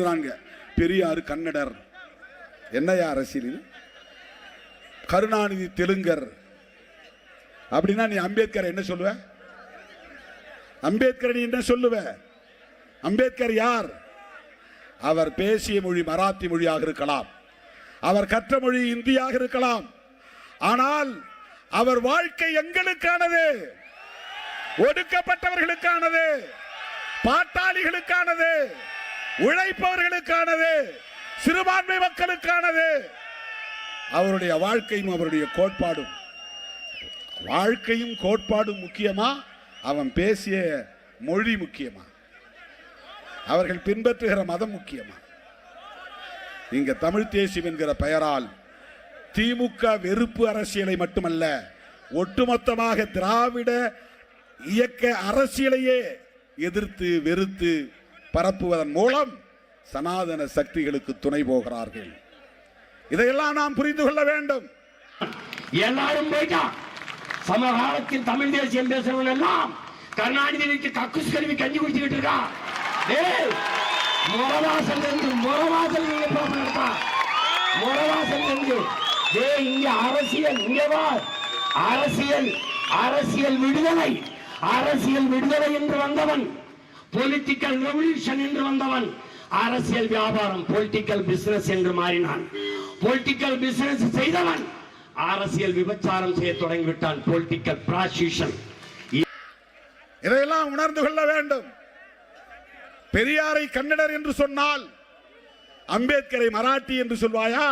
சொல்றாங்க பெரியார் கன்னடர். என்னையா அரசியல் கருணாநிதி தெலுங்கர். அப்படின்னா நீ அம்பேத்கர் என்ன சொல்லுவ? அம்பேத்கர் நீ என்ன சொல்லுவ? அம்பேத்கர் யார்? அவர் பேசிய மொழி மராத்தி மொழியாக இருக்கலாம். அவர் கற்ற மொழி இந்தியாக இருக்கலாம். ஆனால் அவர் வாழ்க்கை எங்களுக்கானது. ஒடுக்கப்பட்டவர்களுக்கானது. பாட்டாளிகளுக்கானது. உழைப்பவர்களுக்கானது சிறுபான்மை மக்களுக்கானது. அவருடைய வாழ்க்கையும் அவருடைய கோட்பாடும். வாழ்க்கையும் கோட்பாடும் முக்கியமா? அவன் பேசிய மொழி முக்கியமா? அவர்கள் பின்பற்றுகிற மதம் முக்கியமா? இங்க தமிழ் தேசியம் என்கிற பெயரால் திமுக வெறுப்பு அரசியலை மட்டுமல்ல ஒட்டுமொத்தமாக திராவிட இயக்க அரசியலையே எதிர்த்து வெறுத்து பரப்புவதன் மூலம் சனாதன சக்திகளுக்கு துணை போகிறார்கள். இதையெல்லாம் நாம் புரிந்து கொள்ள வேண்டும். எல்லாரும் போயிட்டான் சமகாலத்தில் தமிழ் தேசியம் பேசுறவங்க எல்லாம் கருணாநிதிக்கு கக்குஸ் கருவி கஞ்சி குடிச்சுக்கிட்டு இருக்கான் டேய் முறவாசல் இருந்து முறவாசல் நீங்க ப்ரோக்ராம் முறவாசல் இருந்து ஏ இங்க அரசியல் இங்கவா அரசியல் அரசியல் விடுதலை. அரசியல் விடுதலை என்று வந்தவன் பொலிட்டிக்கல் ரெவல்யூஷன் என்று வந்தவன். அரசியல் வியாபாரம் பொலிட்டிக்கல் பிசினஸ் என்று மாறினான். பொலிட்டிக்கல் பிசினஸ் செய்தவன். அரசியல் விபச்சாரம் செய்ய தொடங்கிவிட்டான். பொலிட்டிக்கல் ப்ராசியூஷன் இதையெல்லாம் உணர்ந்து கொள்ள வேண்டும். பெரியாரை கன்னடர் என்று சொன்னால் அம்பேத்கரை மராட்டி என்று சொல்வாயா?